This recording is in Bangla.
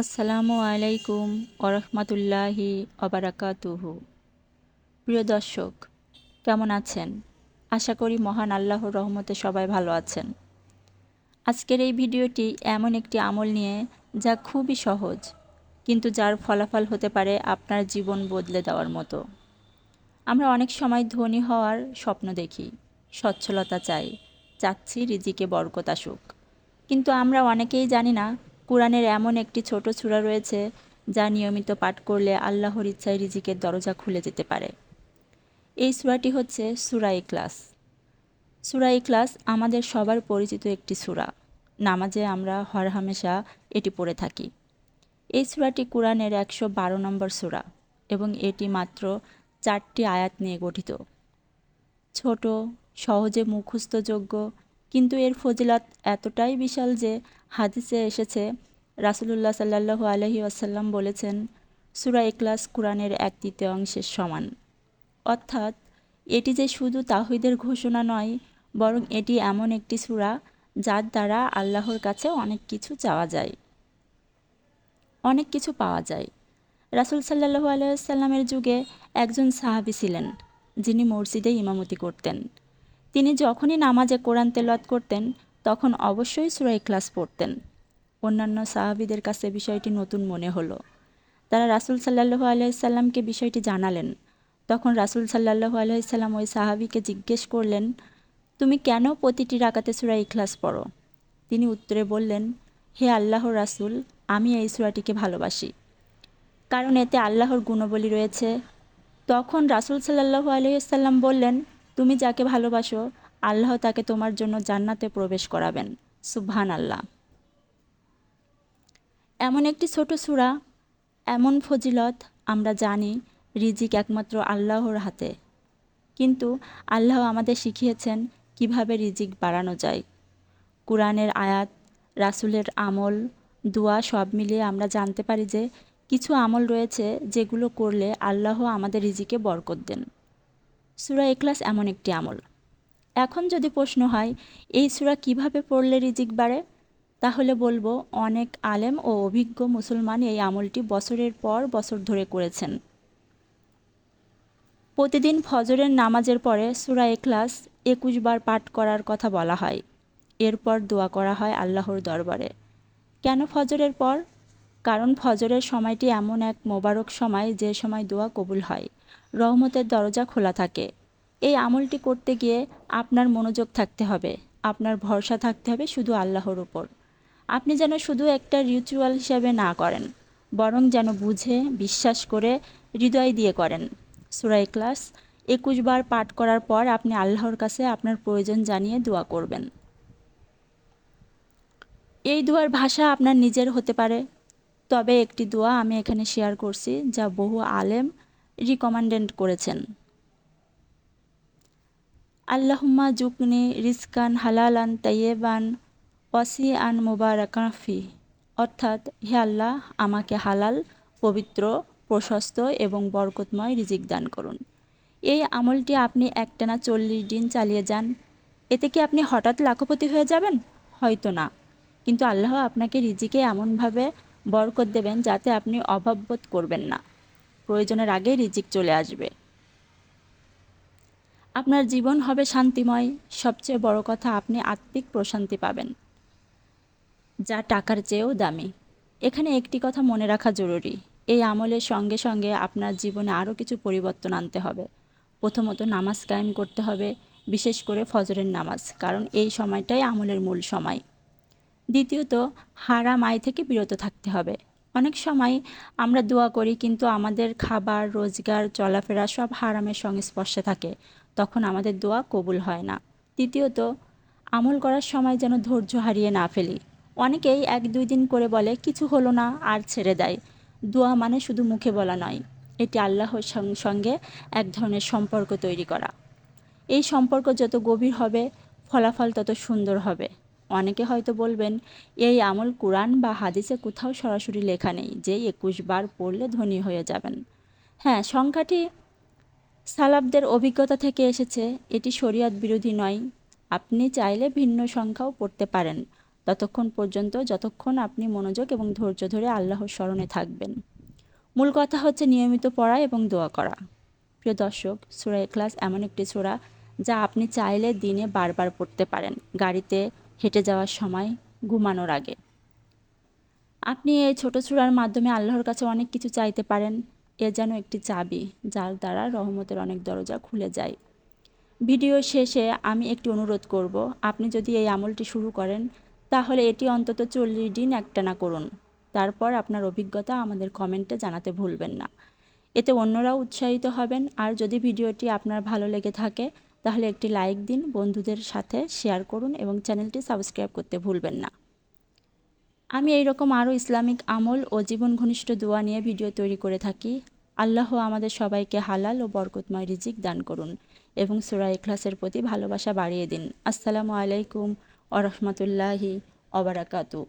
আসসালামু আলাইকুম ওরহমতুল্লাহি অবরাকাতুহু প্রিয় দর্শক, কেমন আছেন? আশা করি মহান আল্লাহর রহমতে সবাই ভালো আছেন। আজকের এই ভিডিওটি এমন একটি আমল নিয়ে যা খুবই সহজ, কিন্তু যার ফলাফল হতে পারে আপনার জীবন বদলে দেওয়ার মতো। আমরা অনেক সময় ধনী হওয়ার স্বপ্ন দেখি, সচ্ছলতা চাই, চাচ্ছি রিজিকে বরকত আসুক। কিন্তু আমরা অনেকেই জানি না কোরআনের এমন একটি ছোট সূরা রয়েছে যা নিয়মিত পাঠ করলে আল্লাহর ইচ্ছায় রিজিকের দরজা খুলে যেতে পারে। এই সূরাটি হচ্ছে সুরাই ক্লাস সুরাই ক্লাস আমাদের সবার পরিচিত একটি সূরা। নামাজে আমরা হরহামেশা এটি পড়ে থাকি। এই সূরাটি কোরআনের একশো বারো নম্বর সূরা এবং এটি মাত্র চারটি আয়াত নিয়ে গঠিত। ছোট, সহজে মুখস্থযোগ্য কিন্তু এর ফজিলত এতটাই বিশাল যে হাদিসে এসেছে, রাসুলুল্লাহ সাল্লাহু আলহি আসাল্লাম বলেছেন, সুরা এক্লাস কোরআনের এক তৃতীয় অংশের সমান। অর্থাৎ এটি যে শুধু তাহিদের ঘোষণা নয়, বরং এটি এমন একটি সুরা যার দ্বারা আল্লাহর কাছে অনেক কিছু চাওয়া যায়, অনেক কিছু পাওয়া যায়। রাসুল সাল্লাহু আলাইসাল্লামের যুগে একজন সাহাবি ছিলেন, যিনি মসজিদে ইমামতি করতেন। তিনি যখনই নামাজে কোরআন তেলত করতেন, তখন অবশ্যই সুরাই ক্লাস পড়তেন। অন্যান্য সাহাবিদের কাছে বিষয়টি নতুন মনে হলো। তারা রাসুল সাল্লাহু আলাইসাল্লামকে বিষয়টি জানালেন। তখন রাসুল সাল্লাহু আলাইসাল্লাম ওই সাহাবিকে জিজ্ঞেস করলেন, তুমি কেন প্রতিটি রাকাতে সুরা ইখলাস পড়ো? তিনি উত্তরে বললেন, হে আল্লাহর রাসুল, আমি এই সুরাটিকে ভালোবাসি। কারণ এতে আল্লাহর গুণবলী রয়েছে। তখন রাসুল সাল্লাহু আলহিসাল্লাম বললেন তুমি যাকে ভালোবাসো, আল্লাহ তাকে তোমার জন্য জান্নাতে প্রবেশ করাবেন। সুবহান আল্লাহ এমন একটি ছোট সুরা, এমন ফজিলত আমরা জানি রিজিক একমাত্র আল্লাহর হাতে। কিন্তু আল্লাহ আমাদের শিখিয়েছেন কীভাবে রিজিক বাড়ানো যায়। কোরআনের আয়াত, রাসুলের আমল, দোয়া সব মিলিয়ে আমরা জানতে পারি যে কিছু আমল রয়েছে যেগুলো করলে আল্লাহ আমাদের রিজিকে বরকত দেন। সুরা এক্লাস এমন একটি আমল। এখন যদি প্রশ্ন হয়, এই সুরা কীভাবে পড়লে রিজিক বাড়ে? তাহলে বলব, অনেক আলেম ও অভিজ্ঞ মুসলমান এই আমলটি বছরের পর বছর ধরে করেছেন। প্রতিদিন ফজরের নামাজের পরে সুরা এক্লাস একুশ বার পাঠ করার কথা বলা হয়। এরপর দোয়া করা হয় আল্লাহর দরবারে। কেন ফজরের পর? কারণ ফজরের সময়টি এমন এক মোবারক সময় যে সময় দোয়া কবুল হয়। রহমতের দরজা খোলা থাকে। এই আমলটি করতে গিয়ে আপনার মনোযোগ থাকতে হবে, আপনার ভরসা থাকতে হবে শুধু আল্লাহর উপর। আপনি যেন শুধু একটা রিচুয়াল হিসাবে না করেন, বরং যেন বুঝে, বিশ্বাস করে, হৃদয় দিয়ে করেন। সুরাই ক্লাস একুশ বার পাঠ করার পর আপনি আল্লাহর কাছে আপনার প্রয়োজন জানিয়ে দোয়া করবেন। এই দোয়ার ভাষা আপনার নিজের হতে পারে। তবে একটি দোয়া আমি এখানে শেয়ার করছি, যা বহু আলেম রিকমান্ডেন্ট করেছেন। আল্লাহুম্মা জুকনি রিস্কান হালালান তাইয়েবান ওয়াসি আন মুবারাকাফি অর্থাৎ, হে আল্লাহ, আমাকে হালাল, পবিত্র, প্রশস্ত এবং বরকতময় রিজিক দান করুন। এই আমলটি আপনি একটানা চল্লিশ দিন চালিয়ে যান। এতে কি আপনি হঠাৎ লাখপতি হয়ে যাবেন? হয়তো না। কিন্তু আল্লাহ আপনাকে রিজিকে এমনভাবে বরকত দেবেন যাতে আপনি অভাববোধ করবেন না। প্রয়োজনের আগে রিজিক চলে আসবে। আপনার জীবন হবে শান্তিময়। সবচেয়ে বড় কথা, আপনি আত্মিক প্রশান্তি পাবেন, যা টাকার চেয়েও দামি। এখানে একটি কথা মনে রাখা জরুরি, এই আমলের সঙ্গে সঙ্গে আপনার জীবনে আরও কিছু পরিবর্তন আনতে হবে। প্রথমত নামাজ কায়েম করতে হবে, বিশেষ করে ফজরের নামাজ, কারণ এই সময়টাই আমলের মূল সময়। দ্বিতীয়ত, হারাম আয় থেকে বিরত থাকতে হবে। অনেক সময় আমরা দোয়া করি, কিন্তু আমাদের খাবার, রোজগার, চলাফেরা সব হারামের সংস্পর্শে থাকে। তখন আমাদের দোয়া কবুল হয় না। তৃতীয়ত, আমল করার সময় যেন ধৈর্য হারিয়ে না ফেলি। অনেকেই এক দুই দিন করে বলে, কিছু হলো না, আর ছেড়ে দেয়। দোয়া মানে শুধু মুখে বলা নয়, এটি আল্লাহর সঙ্গে এক ধরনের সম্পর্ক তৈরি করা। এই সম্পর্ক যত গভীর হবে, ফলাফল তত সুন্দর হবে। অনেকে হয়তো বলবেন, এই আমল কোরআন বা হাদিসে কোথাও সরাসরি লেখা নেই, যে একুশ বার পড়লে ধনী হয়ে যাবেন। হ্যাঁ সংখ্যাটি সালাবদের অভিজ্ঞতা থেকে এসেছে, এটি শরীয়ত বিরোধী নয়। আপনি চাইলে ভিন্ন সংখ্যাও পড়তে পারেন। ততক্ষণ পর্যন্ত যতক্ষণ আপনি মনোযোগ এবং ধৈর্য ধরে আল্লাহর স্মরণে থাকবেন। মূল কথা হচ্ছে নিয়মিত পড়া এবং দোয়া করা। প্রিয় দর্শক, সুরা এখলাস এমন একটি সূরা যা আপনি চাইলে দিনে বারবার পড়তে পারেন। গাড়িতে হেঁটে যাওয়ার সময় ঘুমানোর আগে। আপনি এই ছোট সূরার মাধ্যমে আল্লাহর কাছে অনেক কিছু চাইতে পারেন। এ যেন একটি চাবি, যার দ্বারা রহমতের অনেক দরজা খুলে যায়। ভিডিও শেষে আমি একটি অনুরোধ করব, আপনি যদি এই আমলটি শুরু করেন, তাহলে এটি অন্তত চল্লিশ দিন একটানা করুন। তারপর আপনার অভিজ্ঞতা আমাদের কমেন্টে জানাতে ভুলবেন না। এতে অন্যরাও উৎসাহিত হবেন, আর যদি ভিডিওটি আপনার ভালো লেগে থাকে তাহলে একটি লাইক দিন, বন্ধুদের সাথে শেয়ার করুন এবং চ্যানেলটি সাবস্ক্রাইব করতে ভুলবেন না। আমি এই রকম আরও ইসলামিক আমল ও জীবন ঘনিষ্ঠ দোয়া নিয়ে ভিডিও তৈরি করে থাকি। আল্লাহ আমাদের সবাইকে হালাল ও বরকতময় রিজিক দান করুন এবং সুরা ইখলাসের প্রতি ভালোবাসা বাড়িয়ে দিন। আসসালামু আলাইকুম আ রহমতুল্লাহি অবরাকাতু